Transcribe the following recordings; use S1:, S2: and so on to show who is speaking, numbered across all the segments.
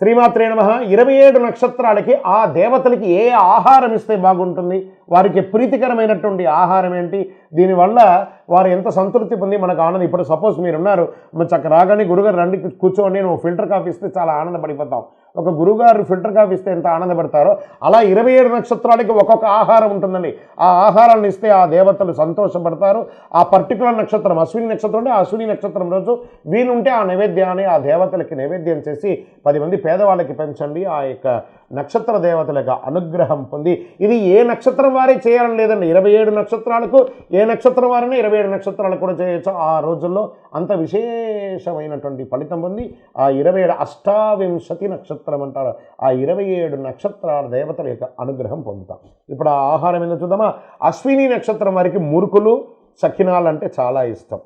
S1: శ్రీమాత్రే నమ. ఇరవై ఏడు నక్షత్రాలకి ఆ దేవతలకి ఏ ఆహారం ఇస్తే బాగుంటుంది? వారికి ప్రీతికరమైనటువంటి ఆహారం ఏంటి? దీనివల్ల వారు ఎంత సంతృప్తి పొంది మనకు ఆనందం. ఇప్పుడు సపోజ్ మీరు ఉన్నారు మరి చక్క రాగానే గురుగారు రండి కూర్చోండి నువ్వు ఫిల్టర్ కాఫీ ఇస్తే చాలా ఆనందపడిపోతాం. ఒక గురుగారు ఫిల్టర్ కాఫీ ఇస్తే ఎంత ఆనందపడతారో అలా ఇరవై ఏడు నక్షత్రాలకి ఒక్కొక్క ఆహారం ఉంటుందండి. ఆ ఆహారాన్ని ఇస్తే ఆ దేవతలు సంతోషపడతారు. ఆ పర్టికులర్ నక్షత్రం అశ్విని నక్షత్రం అంటే అశ్విని నక్షత్రం రోజు వీలుంటే ఆ నైవేద్యాన్ని ఆ దేవతలకి నైవేద్యం చేసి పది మంది పేదవాళ్ళకి పెంచండి. ఆ యొక్క నక్షత్ర దేవతల యొక్క అనుగ్రహం పొంది ఇది ఏ నక్షత్రం వారే చేయాలని లేదండి. ఇరవై ఏడు నక్షత్రాలకు ఏ నక్షత్రం వారైనా ఇరవై ఏడు నక్షత్రాలకు కూడా చేయొచ్చు. ఆ రోజుల్లో అంత విశేషమైనటువంటి ఫలితం పొంది ఆ ఇరవై ఏడు అష్టావింశతి నక్షత్రం అంటారు. ఆ ఇరవై ఏడు నక్షత్రాల దేవతల యొక్క అనుగ్రహం పొందుతాం. ఇప్పుడు ఆ ఆహారం ఏందో చూద్దామా? అశ్విని నక్షత్రం వారికి మురుకులు సకినాలు అంటే చాలా ఇష్టం.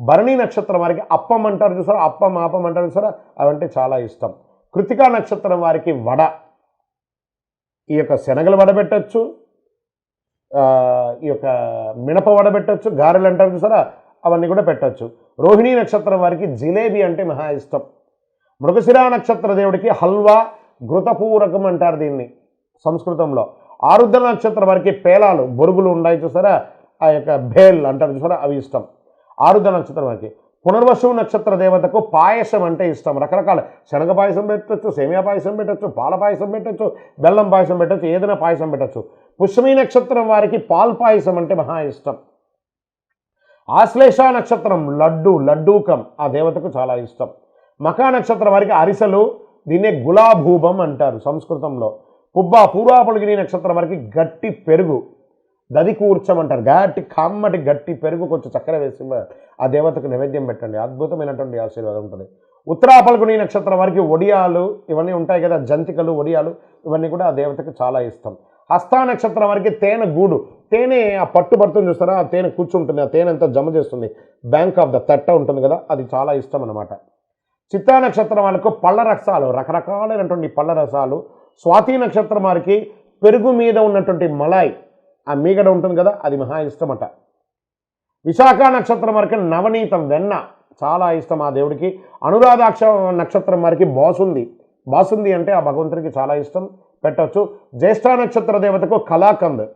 S1: భరణి నక్షత్రం వారికి అప్పం అంటారు చూసారా? అప్పం ఆపం అంటారు చూసారా? అవంటే చాలా ఇష్టం. కృతికా నక్షత్రం వారికి వడ ఈ యొక్క శనగలు వడబెట్టచ్చు ఈ యొక్క మినప వడబెట్టచ్చు గారెలు అంటారు చూసారా అవన్నీ కూడా పెట్టచ్చు. రోహిణీ నక్షత్రం వారికి జిలేబీ అంటే మహా ఇష్టం. మృగశిరా నక్షత్ర దేవుడికి హల్వా ఘృతపూరకం అంటారు దీన్ని సంస్కృతంలో. ఆరుద్ర నక్షత్రం వారికి పేలాలు బొరుగులు ఉన్నాయి చూసారా? ఆ యొక్క భేల్ అంటారు చూసారా? అవి ఇష్టం. ఆరుద్ర నక్షత్రం వారికి పునర్వసు నక్షత్ర దేవతకు పాయసం అంటే ఇష్టం. రకరకాల శనగ పాయసం పెట్టచ్చు సేమియా పాయసం పెట్టచ్చు పాల పాయసం పెట్టచ్చు బెల్లం పాయసం పెట్టచ్చు ఏదైనా పాయసం పెట్టచ్చు. పుష్యమి నక్షత్రం వారికి పాల్ పాయసం అంటే మహా ఇష్టం. ఆశ్లేష నక్షత్రం లడ్డు లడ్డూకం ఆ దేవతకు చాలా ఇష్టం. మకా నక్షత్రం వారికి అరిసెలు దీన్నే గులాభూపం అంటారు సంస్కృతంలో. పుబ్బ పూర్వాపులగిరి నక్షత్రం వారికి గట్టి పెరుగు. దది కూర్చమంటారు. గట్టి కమ్మటి గట్టి పెరుగు కొంచెం చక్కెర వేసి ఆ దేవతకు నైవేద్యం పెట్టండి. అద్భుతమైనటువంటి ఆశీర్వాదం ఉంటుంది. ఉత్తరాపల్గుని నక్షత్రం వారికి ఒడియాలు ఇవన్నీ ఉంటాయి కదా జంతికలు ఒడియాలు ఇవన్నీ కూడా ఆ దేవతకు చాలా ఇష్టం. హస్తా నక్షత్రం వారికి తేనె గూడు. తేనె ఆ పట్టు పడుతుంది చూస్తారా? ఆ తేనె కూర్చుంటుంది. ఆ తేనె అంతా జమ చేస్తుంది. బ్యాంక్ ఆఫ్ ద తట్ట ఉంటుంది కదా అది చాలా ఇష్టం అనమాట చిత్తా నక్షత్రం వాళ్ళకు పళ్ళ రసాలు రకరకాలైనటువంటి పళ్ళ రసాలు. స్వాతి నక్షత్రం వారికి పెరుగు మీద ఉన్నటువంటి మలాయి ఆ మీగడ ఉంటుంది కదా అది మహా ఇష్టమట. విశాఖ నక్షత్రం వరకు నవనీతం వెన్న. చాలా ఇష్టం ఆ దేవుడికి. అనురాధాక్ష నక్షత్రం వారికి బాసుంది. బాసుంది అంటే ఆ భగవంతుడికి చాలా ఇష్టం. పెట్టవచ్చు జ్యేష్ఠ నక్షత్ర దేవతకు కళాకంద్.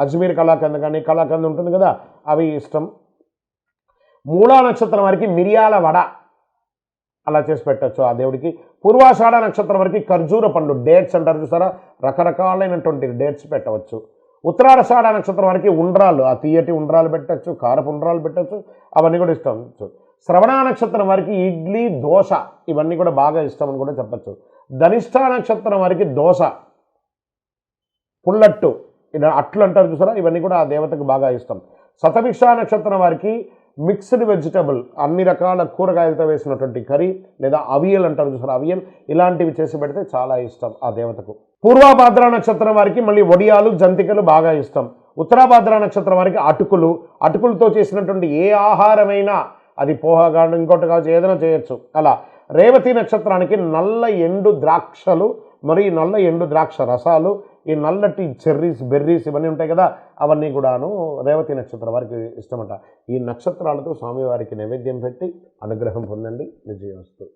S1: అజ్మీర్ కళాకంద్ కానీ కళాకంద్ ఉంటుంది కదా అవి ఇష్టం. మూలా నక్షత్రం వారికి మిరియాల వడ. అలా చేసి పెట్టచ్చు ఆ దేవుడికి. పూర్వాషాఢ నక్షత్రం వరకు ఖర్జూర పండు డేట్స్ అంటారు చూసారా? రకరకాలైనటువంటి డేట్స్ పెట్టవచ్చు. ఉత్తరాషాఢ నక్షత్రం వారికి ఉండ్రాలు ఆ తీయటి ఉండ్రాలు పెట్టచ్చు కారపు ఉండ్రాలు పెట్టచ్చు అవన్నీ కూడా ఇష్టం. శ్రవణ నక్షత్రం వారికి ఇడ్లీ దోశ ఇవన్నీ కూడా బాగా ఇష్టం అని కూడా చెప్పచ్చు. ధనిష్ట నక్షత్రం వారికి దోశ పుల్లట్టు ఇలా అట్లు అంటారు చూసారా? ఇవన్నీ కూడా ఆ దేవతకు బాగా ఇష్టం. శతభిక్ష నక్షత్రం వారికి మిక్స్డ్ వెజిటబుల్ అన్ని రకాల కూరగాయలతో వేసినటువంటి కర్రీ లేదా అవియల్ అంటారు చూసారా అవియల్. ఇలాంటివి చేసి పెడితే చాలా ఇష్టం ఆ దేవతకు. పూర్వాభాద్ర నక్షత్రం వారికి మళ్ళీ వడియాలు జంతికలు బాగా ఇష్టం. ఉత్తరాభాద్ర నక్షత్రం వారికి అటుకులు అటుకులతో చేసినటువంటి ఏ ఆహారమైనా అది పోహ కానీ ఇంకోటి కావచ్చు ఏదైనా చేయొచ్చు. అలా రేవతి నక్షత్రానికి నల్ల ఎండు ద్రాక్షలు మరియు నల్ల ఎండు ద్రాక్ష రసాలు ఈ నల్లటి చెర్రీస్ బెర్రీస్ ఇవన్నీ ఉంటాయి కదా అవన్నీ కూడాను రేవతి నక్షత్రం వారికి ఇష్టమట. ఈ నక్షత్రాలతో స్వామివారికి నైవేద్యం పెట్టి అనుగ్రహం పొందండి. విజయవస్తు.